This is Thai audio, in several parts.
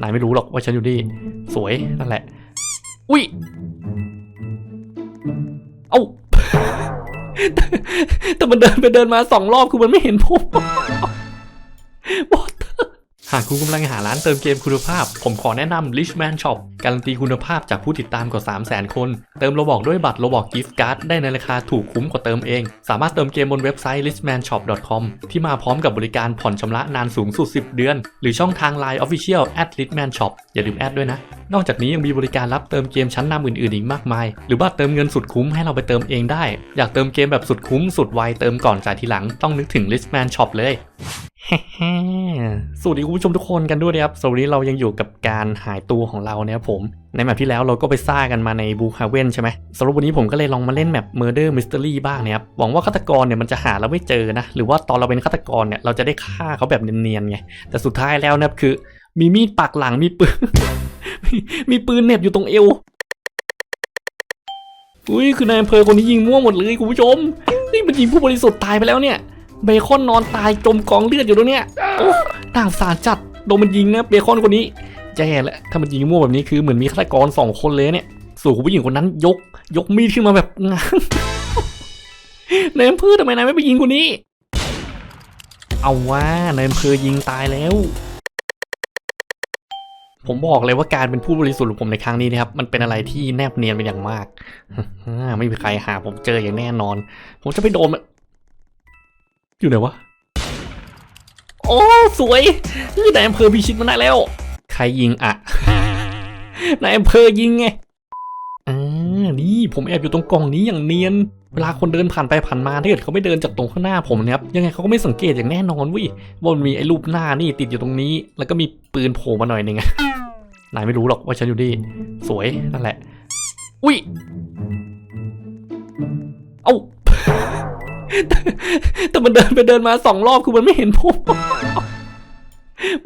นายไม่รู้หรอกว่าฉันอยู่นี่ สวยนั่นแหละ อุ้ย เอ้า แต่มันเดินไปเดินมาสองรอบคือมันไม่เห็นผม หากคุณกำลังหาร้านเติมเกมคุณภาพ ผมขอแนะนำ Richman Shop การันตีคุณภาพจากผู้ติดตามกว่า 300,000 คน เติมโลบอกด้วยบัตรโลบอกกิฟต์การ์ดได้ในราคาถูกคุ้มกว่าเติมเอง สามารถเติมเกมบนเว็บไซต์ richmanshop.com ที่มาพร้อมกับบริการผ่อนชำระนานสูงสุด 10 เดือน หรือช่องทาง Line Official at richman shop อย่าลืมแอดด้วยนะ นอกจากนี้ยังมีบริการรับเติมเกมชั้นนำอื่นๆอีกมากมาย หรือว่าเติมเงินสุดคุ้มให้เราไปเติมเองได้ อยากเติมเกมแบบสุดคุ้มสุดไวเติมก่อนจ่ายทีหลังต้องนึกถึง Richman Shop เลย สวัสดีคุณผู้ชมทุกคนกันด้วยนะครับสวัสดีเรายังอยู่กับการหายตัวของเรานะครับผม ในแมปที่แล้วเราก็ไปซ่ากันมาในบูคาเวนใช่ไหมสำหรับวันนี้ผมก็เลยลองมาเล่นแมป Murder Mystery บ้างนะครับ หวังว่าฆาตกรเนี่ยมันจะหาเราไม่เจอนะ หรือว่าตอนเราเป็นฆาตกรเนี่ยเราจะได้ฆ่าเขาแบบเนียนๆไง แต่สุดท้ายแล้วนะครับคือ มีมีดปักหลังมีปืน มีมีปืนเหน็บอยู่ตรงเอว อุ้ยคือนายอำเภอคนนี้ยิงมั่วหมดเลยคุณผู้ชม นี่มันยิงผู้บริสุทธิ์ตายไปแล้วเนี่ย เบคอนนอนตายจมกองเลือดอยู่ตรงเนี้ยโอ้ต่างสารจัดโดนมันยิงนะเบคอนคนนี้แย่แล้วถ้ามันยิงมั่วแบบนี้คือเหมือนมีฆาตกรสองคนเลยเนี่ยสู่คุณผู้หญิงคนนั้นยก ยกมีดขึ้นมาแบบง้างในอำเภอทำไมนายไม่ไปยิงคนนี้ เอาว่าในอำเภอยิงตายแล้วผมบอกเลยว่าการเป็นผู้บริสุทธิ์ของผมในครั้งนี้นะครับ มันเป็นอะไรที่แนบเนียนเป็นอย่างมาก ไม่มีใครหาผมเจออย่างแน่นอน ผมจะไปโดนมัน อยู่ไหนวะ โอ้ สวย นี่นายอำเภอพิชิตมันได้แล้ว ใครยิงอะนายอำเภอยิงไงอ่านี่ผมแอบอยู่ตรงกล่องนี้อย่างเนียน เวลาคนเดินผ่านไปผ่านมาถ้าเกิดเขาไม่เดินจากตรงข้างหน้าผมเนะครับ ยังไงเขาก็ไม่สังเกตอย่างแน่นอนเวิว่ามันมีไอ้รูปหน้านี่ติดอยู่ตรงนี้ แล้วก็มีปืนโผล่มาหน่อยหนึงอะนายไม่รู้หรอกว่าฉันอยู่นี่สวยนั่นแหละ อุ้ยเอ้า แต่แต่มันเดินไปเดินมาสองรอบคือมันไม่เห็นผม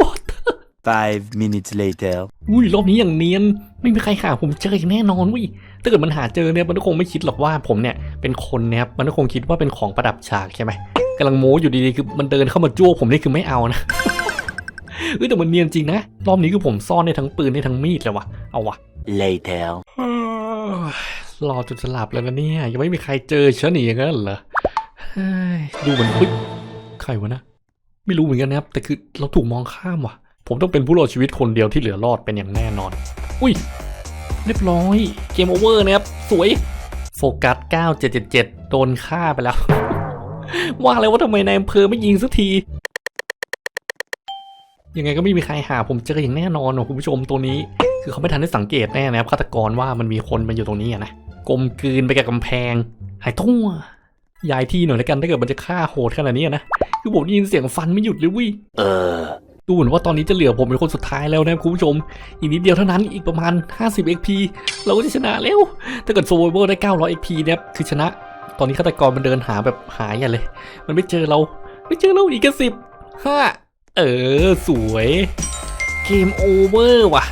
What the Five minutes later. อุ้ยรอบนี้อย่างเนียน ไม่มีใครหาผมเจออย่างแน่นอนวิถ้าเกิดมันหาเจอเนี่ยมันก็คงไม่คิดหรอกว่าผมเนี่ยเป็นคนเนี่ยครับมันก็คงคิดว่าเป็นของประดับฉากใช่ไหมกำลังโม้อยู่ดีๆคือมันเดินเข้ามาจ้วผมนี่คือไม่เอานะเออแต่มันเนียนจริงนะรอบนี้คือผมซ่อนได้ทั้งปืนได้ทั้งมีดเลยวะเอาวะ Later. รอจนจะหลับแล้วนะเนี่ยยังไม่มีใครเจอฉันอีกอย่างนั้นเหรอเฮ้ย ดูเหมือนอุ๊ยใครวะนะ ไม่รู้เหมือนกันนะครับ แต่คือเราถูกมองข้ามว่ะ ผมต้องเป็นผู้รอดชีวิตคนเดียวที่เหลือรอดเป็นอย่างแน่นอน อุ้ย เรียบร้อย เกมโอเวอร์นะครับ สวย โฟกัส 9777 โดนฆ่าไปแล้ว ว่าแล้วว่าทำไมนายอำเภอไม่ยิงสักที ยังไงก็ไม่มีใครหาผมเจออย่างแน่นอนว่ะคุณผู้ชมตัวนี้ คือเขาไม่ทันได้สังเกตแน่นะครับฆาตกรว่ามันมีคนมาอยู่ตรงนี้นะกลมกลืนไปกับกำแพง หายทั่ว ย้ายที่หน่อยแล้วกันถ้าเกิดมันจะฆ่าโหดขนาดนี้อะนะคือผมได้ยินเสียงฟันไม่หยุดเลยเวิ Uh. ดูเหมือนว่าตอนนี้จะเหลือผมเป็นคนสุดท้ายแล้วนะครับคุณผู้ชม อีกนิดเดียวเท่านั้นอีกประมาณ 50 XP เราก็จะชนะแล้วถ้าเกิดโซเวอร์ได้ 900 XP เนี่ยคือชนะ ตอนนี้ฆาตกรมันเดินหาแบบหายอย่าเลย มันไม่เจอเรา ไม่เจอเราอีกแค่สิบห้าเออ สวย เกมโอเวอร์ว่ะ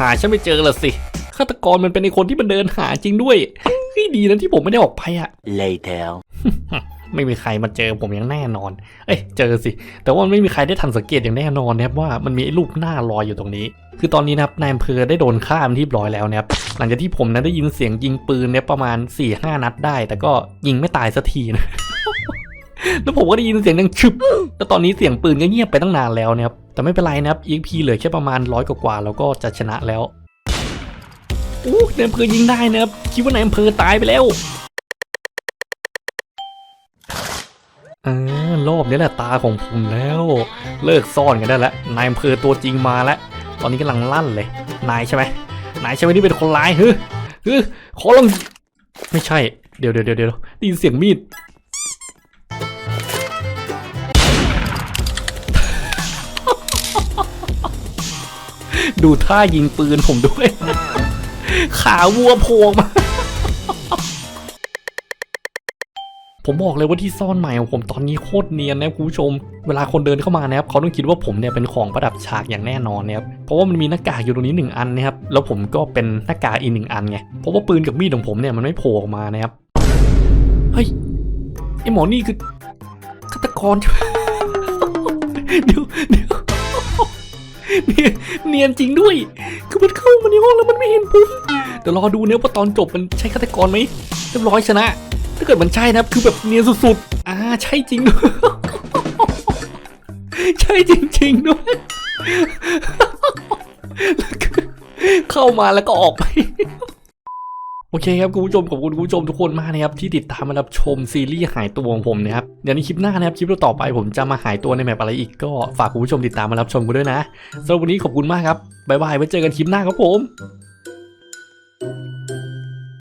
หาฉันไม่เจอละสิฆาตกรมันเป็นในคนที่มันเดินหาจริงด้วยเฮ้ยดีนะที่ผมไม่ได้ออกไปอะ Later. ไม่มีใครมาเจอผมอย่างแน่นอน เอ้ยเจอสิ แต่ว่าไม่มีใครได้ทันสังเกตอย่างแน่นอนนะครับว่ามันมีไอ้รูปหน้าลอยอยู่ตรงนี้ คือตอนนี้นะครับนายอำเภอได้โดนฆ่าเป็นที่เรียบร้อยแล้วนะครับ หลังจากที่ผมนั้นได้ยินเสียงยิงปืนเนี่ยประมาณ4ี่ห้านัดได้ แต่ก็ยิงไม่ตายสักทีนะ แล้วผมก็ได้ยินเสียงดังชึบ แล้วตอนนี้เสียงปืนก็เงียบไปตั้งนานแล้วนะครับ แต่ไม่เป็นไรนะครับ EXP เหลือแค่ประมาณร้อยกว่าๆแล้วก็จะชนะแล้ว อู้นายอำเภอยิงได้นะครับ คิดว่านายอำเภอตายไปแล้วอ่ารอบนี้แหละตาของผมแล้ว เลิกซ่อนกันได้แล้ว นายอำเภอตัวจริงมาแล้ว ตอนนี้กำลังลั่นเลย นายใช่ไหมนายใช่ไหมที่เป็นคนร้ายเฮ้ยเฮ้ยขอลองไม่ใช่ เดี๋ยวเดี๋ยวเดี๋ยวเดี๋ยวได้ยินเสียงมีดดูท่ายิงปืนผมด้วย ขาวัวโผล่มา ผมบอกเลยว่าที่ซ่อนใหม่ของผมตอนนี้โคตรเนียนนะคุณผู้ชม เวลาคนเดินเข้ามานะครับเขาต้องคิดว่าผมเนี่ยเป็นของประดับฉากอย่างแน่นอนนะครับ เพราะว่ามันมีหน้ากากอยู่ตรงนี้หนึ่งอันนะครับ แล้วผมก็เป็นหน้ากากอีกหนึ่งอันไง เพราะว่าปืนกับมีดของผมเนี่ยมันไม่โผล่ออกมานะครับ เฮ้ยไอหมอนี่คือฆาตกรใช่ไหมเดี๋ยวเดี๋ยวเนียนเนียนจริงด้วย คือมันเข้ามาในห้องแล้วมันไม่เห็นผมเดี๋ยวรอดูเนี่ยว่าตอนจบมันใช่ฆาตกรไหมเรียบร้อยชนะ ถ้าเกิดมันใช่นะครับคือแบบเนียนสุดๆ อ่าใช่จริงด้วยใช่จริงๆด้วยแล้วก็เข้ามาแล้วก็ออกไป โอเคครับคุณผู้ชมขอบคุณคุณผู้ชมทุกคนมากนะครับที่ติดตามมารับชมซีรีส์หายตัวของผมนะครับเดี๋ยวในคลิปหน้านะครับคลิปต่อไปผมจะมาหายตัวในแมปอะไรอีกก็ฝากคุณผู้ชมติดตามมารับชมกันด้วยนะสำหรับวันนี้ขอบคุณมากครับบ๊ายบายไว้เจอกันคลิปหน้าครับผม